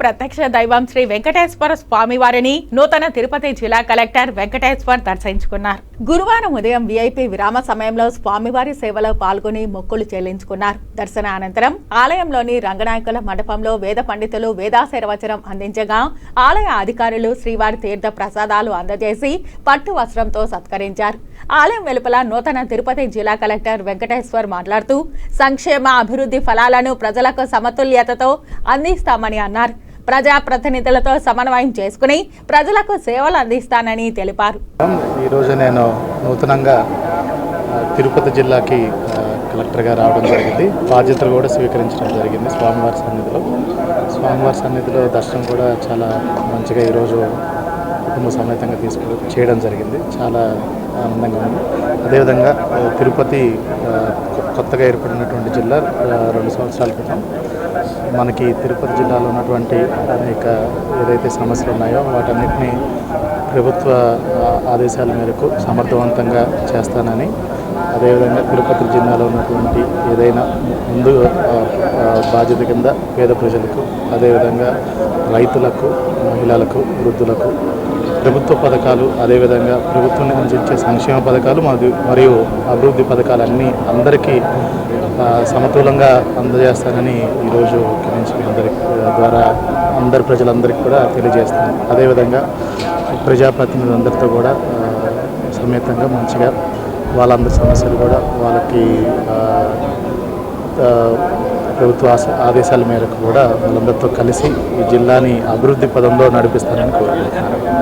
ప్రత్యక్ష దైవం శ్రీ వెంకటేశ్వర స్వామి వారిని నూతన తిరుపతి జిల్లా కలెక్టర్ వెంకటేశ్వర్ దర్శించుకున్నారు. గురువారం ఉదయం విఐపి విరామ సమయంలో స్వామివారి సేవలో పాల్గొని మొక్కులు చెల్లించుకున్నారు. దర్శన అనంతరం ఆలయంలోని రంగనాయకుల మండపంలో వేద పండితులు వేదాశీర్వచనం అందించగా ఆలయ అధికారులు శ్రీవారి తీర్థ ప్రసాదాలు అందజేసి పట్టు వస్త్రంతో సత్కరించారు. ఆలయం వెలుపల నూతన తిరుపతి జిల్లా కలెక్టర్ వెంకటేశ్వర్ మాట్లాడుతూ సంక్షేమ అభివృద్ధి ఫలాలను ప్రజలకు సమతుల్యతతో అందిస్తామని అన్నారు. ప్రజాప్రతినిధులతో సమన్వయం చేసుకుని ప్రజలకు సేవలు అందిస్తానని తెలిపారు. ఈరోజు నేను నూతనంగా తిరుపతి జిల్లాకి కలెక్టర్గా రావడం జరిగింది. బాధ్యతలు కూడా స్వీకరించడం జరిగింది స్వామివారి సన్నిధిలో. స్వామివారి సన్నిధిలో దర్శనం కూడా చాలా మంచిగా ఈరోజు కుటుంబ సమేతంగా తీసుకు చేయడం జరిగింది. చాలా ఆనందంగా ఉంది. అదేవిధంగా తిరుపతి కొత్తగా ఏర్పడినటువంటి జిల్లా రెండు సంవత్సరాల క్రితం మనకి తిరుపతి జిల్లాలో ఉన్నటువంటి అనేక ఏదైతే సమస్యలు ఉన్నాయో వాటన్నిటిని ప్రభుత్వ ఆదేశాల మేరకు సమర్థవంతంగా చేస్తానని. అదేవిధంగా తిరుపతి జిల్లాలో ఉన్నటువంటి ఏదైనా ముందు బాధ్యత కింద పేద ప్రజలకు అదేవిధంగా రైతులకు మహిళలకు వృద్ధులకు ప్రభుత్వ పథకాలు అదేవిధంగా ప్రభుత్వం నుంచి ఇచ్చే సంక్షేమ పథకాలు మరియు మరియు అభివృద్ధి పథకాలు అన్నీ అందరికీ సమతులంగా సమతూలంగా అందజేస్తానని ఈరోజు నుంచి మీ అందరి ద్వారా అందరి ప్రజలందరికీ కూడా తెలియజేస్తాను అదేవిధంగా ప్రజాప్రతినిధులందరితో కూడా సమేతంగా మంచిగా వాళ్ళందరి సమస్యలు కూడా వాళ్ళకి ప్రభుత్వ ఆదేశాల మేరకు కూడా వాళ్ళందరితో కలిసి ఈ జిల్లాని అభివృద్ధి పదంలో నడిపిస్తానని కోరుకుంటున్నాను.